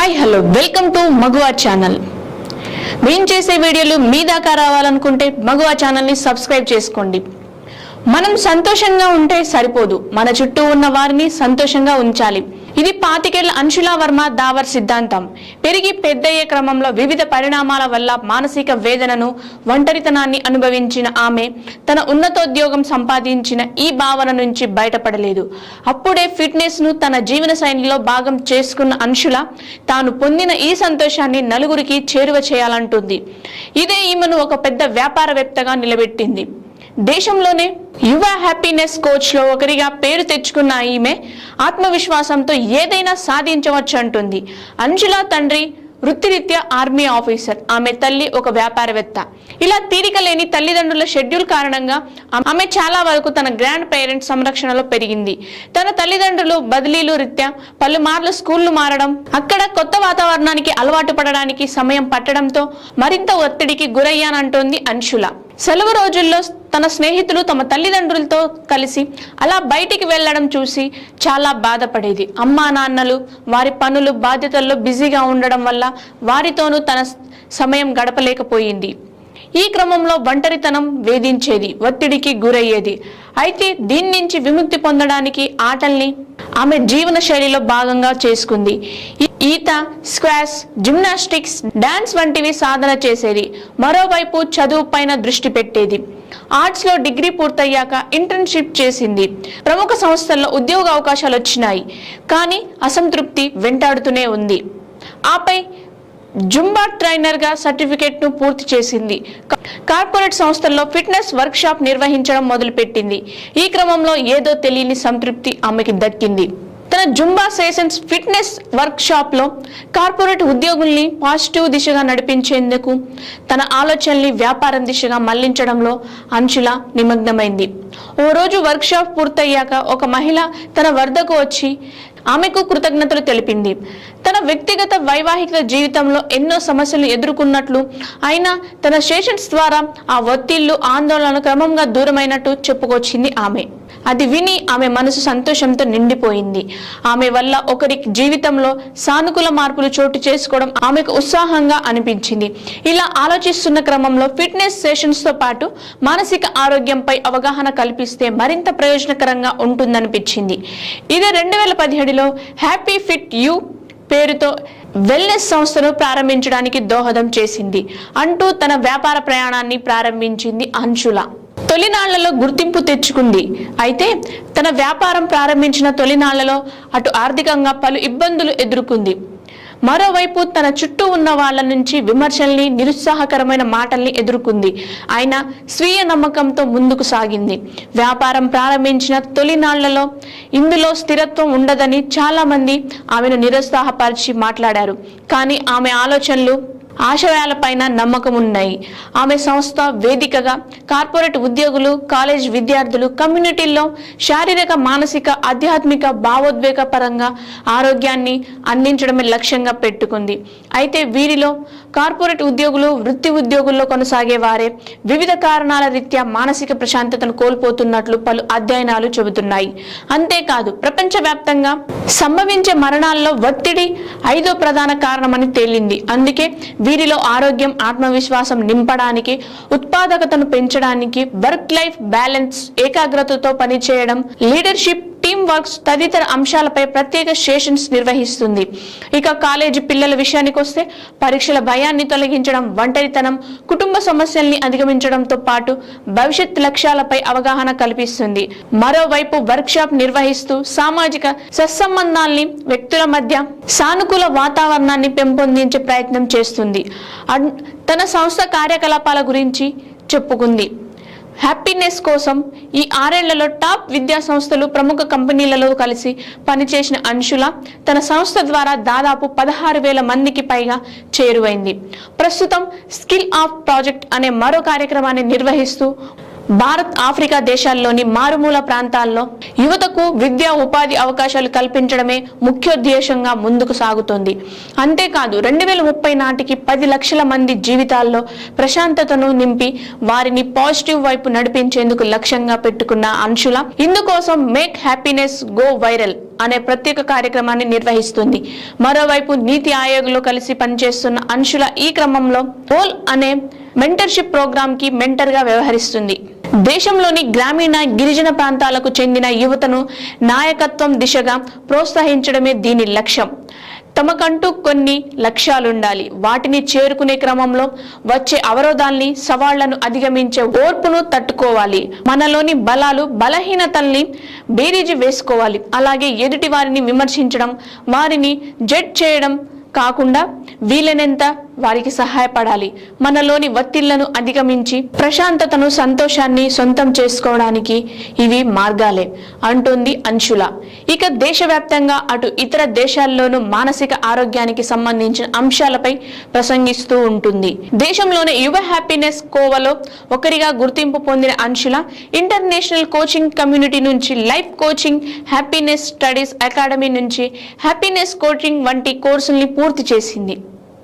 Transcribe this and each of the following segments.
Hi hello welcome to Maguva channel. మేము చేసే వీడియోలు మీ దాకా రావాలనుకుంటే మగువా ఛానల్ని సబ్స్క్రైబ్ చేసుకోండి. మనం సంతోషంగా ఉంటే సరిపోదు. మన చుట్టూ ఉన్న వారిని సంతోషంగా ఉంచాలి. ఇది పాతికేళ్ళ అంశులా వర్మ దావర్ సిద్ధాంతం. పెరిగి పెద్దయ్యే క్రమంలో వివిధ పరిణామాల వల్ల మానసిక వేదనను ఒంటరితనాన్ని అనుభవించిన ఆమె తన ఉన్నతోద్యోగం సంపాదించిన ఈ భావన నుంచి బయటపడలేదు. అప్పుడే ఫిట్నెస్ను తన జీవన శైలిలో భాగం చేసుకున్న అంశుల తాను పొందిన ఈ సంతోషాన్ని నలుగురికి చేరువ చేయాలంటుంది. ఇదే ఈమెను ఒక పెద్ద వ్యాపారవేత్తగా నిలబెట్టింది. దేశంలోనే యువ హ్యాపీనెస్ కోచ్లో ఒకరిగా పేరు తెచ్చుకున్న ఈమె ఆత్మవిశ్వాసంతో ఏదైనా సాధించవచ్చు అంటుంది. అంజుల తండ్రి వృత్తిరీత్యా ఆర్మీ ఆఫీసర్. ఆమె తల్లి ఒక వ్యాపారవేత్త. ఇలా తీరిక లేని తల్లిదండ్రుల షెడ్యూల్ కారణంగా ఆమె చాలా వరకు తన గ్రాండ్ పేరెంట్స్ సంరక్షణలో పెరిగింది. తన తల్లిదండ్రులు బదిలీలు రీత్యా పలుమార్లు స్కూళ్ళు మారడం అక్కడ కొత్త వాతావరణానికి అలవాటు పడడానికి సమయం పట్టడంతో మరింత ఒత్తిడికి గురయ్యానంటోంది అంశుల సెలవు రోజుల్లో తన స్నేహితులు తమ తల్లిదండ్రులతో కలిసి అలా బయటికి వెళ్ళడం చూసి చాలా బాధపడేది. అమ్మా నాన్నలు వారి పనులు బాధ్యతల్లో బిజీగా ఉండడం వల్ల వారితోనూ తన సమయం గడపలేకపోయింది. ఈ క్రమంలో ఒంటరితనం వేధించేది ఒత్తిడికి గురయ్యేది. అయితే దీని నుంచి విముక్తి పొందడానికి ఆటల్ని ఆమె జీవన శైలిలో భాగంగా చేసుకుంది. ఈ- ఈత స్క్వాష్ జిమ్నాస్టిక్స్ డాన్స్ వంటివి సాధన చేసేది. మరోవైపు చదువు పైన దృష్టి పెట్టేది. ఆర్ట్స్లో డిగ్రీ పూర్తయ్యాక ఇంటర్న్షిప్ చేసింది. ప్రముఖ సంస్థల్లో ఉద్యోగ అవకాశాలు వచ్చినాయి. కానీ అసంతృప్తి వెంటాడుతూనే ఉంది. ఆపై జుంబా ట్రైనర్గా సర్టిఫికేట్ను పూర్తి చేసింది. కార్పొరేట్ సంస్థల్లో ఫిట్నెస్ వర్క్ షాప్ నిర్వహించడం మొదలుపెట్టింది. ఈ క్రమంలో ఏదో తెలియని సంతృప్తి ఆమెకి దక్కింది. తన జుంబా సెషన్స్ ఫిట్నెస్ వర్క్ షాప్లో కార్పొరేట్ ఉద్యోగుల్ని పాజిటివ్ దిశగా నడిపించేందుకు తన ఆలోచనల్ని వ్యాపారం దిశగా మళ్ళించడంలో అంశుల నిమగ్నమైంది. ఓ రోజు వర్క్ షాప్ పూర్తయ్యాక ఒక మహిళ తన వద్దకు వచ్చి ఆమెకు కృతజ్ఞతలు తెలిపింది. తన వ్యక్తిగత వైవాహిక జీవితంలో ఎన్నో సమస్యలు ఎదుర్కొన్నట్లు అయినా తన సెషన్స్ ద్వారా ఆ ఒత్తిళ్ళు ఆందోళన క్రమంగా దూరమైనట్టు చెప్పుకొచ్చింది ఆమె. అది విని ఆమె మనసు సంతోషంతో నిండిపోయింది. ఆమె వల్ల ఒకరి జీవితంలో సానుకూల మార్పులు చోటు చేసుకోవడం ఆమెకు ఉత్సాహంగా అనిపించింది. ఇలా ఆలోచిస్తున్న క్రమంలో ఫిట్నెస్ సెషన్స్తో పాటు మానసిక ఆరోగ్యంపై అవగాహన కల్పిస్తే మరింత ప్రయోజనకరంగా ఉంటుందనిపించింది. ఇదే రెండు వేల పదిహేడులో హ్యాపీ ఫిట్ యూ పేరుతో వెల్నెస్ సంస్థను ప్రారంభించడానికి దోహదం చేసింది. అంటూ తన వ్యాపార ప్రయాణాన్ని ప్రారంభించింది అంశుల. తొలినాళ్ళలో గుర్తింపు తెచ్చుకుంది. అయితే తన వ్యాపారం ప్రారంభించిన తొలినాళ్ళలో అటు ఆర్థికంగా పలు ఇబ్బందులు ఎదుర్కొంది. మరోవైపు తన చుట్టూ ఉన్న వాళ్ళ నుంచి విమర్శల్ని నిరుత్సాహకరమైన మాటల్ని ఎదుర్కొంది. ఆయన స్వీయ నమ్మకంతో ముందుకు సాగింది. వ్యాపారం ప్రారంభించిన తొలినాళ్ళలో ఇందులో స్థిరత్వం ఉండదని చాలామంది ఆమెను నిరుత్సాహపరిచి మాట్లాడారు. కానీ ఆమె ఆలోచనలు ఆశయాలపైన నమ్మకం ఉన్నాయి ఆమె సంస్థ వేదికగా కార్పొరేట్ ఉద్యోగులు కాలేజ్ విద్యార్థులు కమ్యూనిటీల్లో శారీరక మానసిక ఆధ్యాత్మిక భావోద్వేగ పరంగా ఆరోగ్యాన్ని అందించడమే లక్ష్యంగా పెట్టుకుంది. అయితే వీరిలో కార్పొరేట్ ఉద్యోగులు వృత్తి ఉద్యోగుల్లో కొనసాగే వారే వివిధ కారణాల రీత్యా మానసిక ప్రశాంతతను కోల్పోతున్నట్లు పలు అధ్యయనాలు చెబుతున్నాయి. అంతేకాదు ప్రపంచవ్యాప్తంగా సంభవించే మరణాల్లో ఒత్తిడి ఐదో ప్రధాన కారణమని తేలింది. అందుకే వీరిలో ఆరోగ్యం ఆత్మవిశ్వాసం నింపడానికి ఉత్పాదకతను పెంచడానికి వర్క్ లైఫ్ బ్యాలెన్స్ ఏకాగ్రతతో పనిచేయడం లీడర్షిప్ టీమ్ వర్క్స్ తదితర అంశాలపై ప్రత్యేక సెషన్స్ నిర్వహిస్తుంది. ఇక కాలేజీ పిల్లల విషయానికి వస్తే పరీక్షల భయాన్ని తొలగించడం ఒంటరితనం కుటుంబ సమస్యల్ని అధిగమించడంతో పాటు భవిష్యత్ లక్ష్యాలపై అవగాహన కల్పిస్తుంది. మరోవైపు వర్క్షాప్ నిర్వహిస్తూ సామాజిక సత్సంబంధాల్ని వ్యక్తుల మధ్య సానుకూల వాతావరణాన్ని పెంపొందించే ప్రయత్నం చేస్తుంది. అన్- తన సంస్థ కార్యకలాపాల గురించి చెప్పుకుంది. హ్యాపీనెస్ కోసం ఈ ఆరేళ్ళలో టాప్ విద్యా సంస్థలు ప్రముఖ కంపెనీలలో కలిసి పనిచేసిన అంశుల తన సంస్థ ద్వారా దాదాపు పదహారు వేల మందికి పైగా చేరువైంది. ప్రస్తుతం స్కిల్ ఆఫ్ ప్రాజెక్ట్ అనే మరో కార్యక్రమాన్ని నిర్వహిస్తూ భారత్ ఆఫ్రికా దేశాల్లోని మారుమూల ప్రాంతాల్లో యువతకు విద్యా ఉపాధి అవకాశాలు కల్పించడమే ముఖ్యోద్దేశంగా ముందుకు సాగుతోంది. అంతేకాదు రెండు వేల ముప్పై నాటికి పది లక్షల మంది జీవితాల్లో ప్రశాంతతను నింపి వారిని పాజిటివ్ వైపు నడిపించేందుకు లక్ష్యంగా పెట్టుకున్న అంశుల ఇందుకోసం మేక్ హ్యాపీనెస్ గో వైరల్ అనే ప్రత్యేక కార్యక్రమాన్ని నిర్వహిస్తుంది. మరోవైపు నీతి ఆయోగ్లో కలిసి పనిచేస్తున్న అంశుల ఈ క్రమంలో పోల్ అనే మెంటర్షిప్ ప్రోగ్రామ్కి మెంటర్గా వ్యవహరిస్తుంది. దేశంలోని గ్రామీణ గిరిజన ప్రాంతాలకు చెందిన యువతను నాయకత్వం దిశగా ప్రోత్సహించడమే దీని లక్ష్యం. తమకంటూ కొన్ని లక్ష్యాలుండాలి. వాటిని చేరుకునే క్రమంలో వచ్చే అవరోధాల్ని సవాళ్ళను అధిగమించే ఓర్పును తట్టుకోవాలి. మనలోని బలాలు బలహీనతల్ని బేరీజు వేసుకోవాలి. అలాగే ఎదుటి వారిని విమర్శించడం వారిని జడ్జ్ చేయడం కాకుండా వీలైనంత వారికి సహాయపడాలి. మనలోని ఒత్తిళ్ళను అధిగమించి ప్రశాంతతను సంతోషాన్ని సొంతం చేసుకోవడానికి ఇవి మార్గాలే అంటుంది అంశుల. ఇక దేశవ్యాప్తంగా అటు ఇతర దేశాల్లోనూ మానసిక ఆరోగ్యానికి సంబంధించిన అంశాలపై ప్రసంగిస్తూ ఉంటుంది. దేశంలోని యువ హ్యాపీనెస్ కోవలో ఒకరిగా గుర్తింపు పొందిన అంశుల ఇంటర్నేషనల్ కోచింగ్ కమ్యూనిటీ నుంచి life coaching happiness studies academy నుంచి హ్యాపీనెస్ కోచింగ్ వంటి కోర్సుల్ని పూర్తి చేసింది.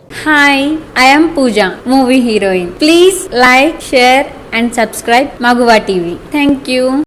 Hi I'm Pooja movie heroine please like share and subscribe Maguva TV thank you